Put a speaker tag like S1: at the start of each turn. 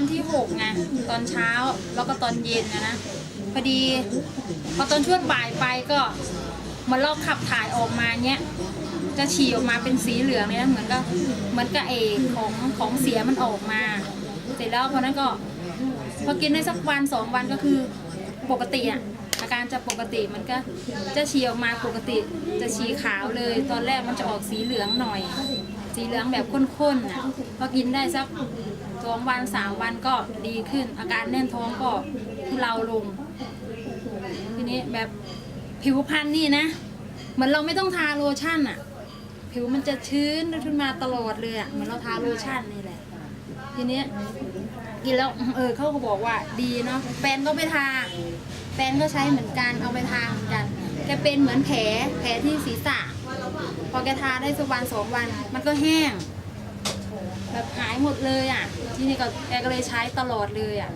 S1: วันที่หกไงตอนเช้าแล้วก็ตอนเย็นนะนะพอดีพอตอนช่วงบ่ายไปก็เหมือนเราขับถ่ายออกมาเนี้ยจะฉี่ออกมาเป็นสีเหลืองเลยนะเหมือนกับเหมือนกับเอของของเสียมันออกมา เสร็จแล้วพอนั้นก็พอกินได้สักวันสองวันก็คือปกติอะอาการจะปกติมันก็จะฉี่ออกมาปกติจะฉี่ขาวเลย ตอนแรกมันจะออกสีเหลืองหน่อย สีเหลืองแบบข้นๆน่ะพอกินได้สัก สองวันสามวันก็ดีขึ้น อาการแน่นท้องก็ทุเลาลง ทีนี้แบบผิวพรรณนี่นะเหมือนเราไม่ต้องทาโลชั่นอะผิวมันจะชื้นขึ้นมาตลอดเลยอะเหมือนเราทาโลชั่นนี่แหละ ทีนี้กินแล้วเออเขาก็บอกว่าดีเนาะแฟนก็ไปทาแฟนก็ใช้เหมือนกันเอาไปทาเหมือนกันแกเป็นเหมือนแผลแผลที่ศีรษะ พอแกทาได้สักวันสองวัน มันก็แห้ง หมดเลยอะ ที่นี่ก็แกก็เลยใช้ตลอดเลยอะ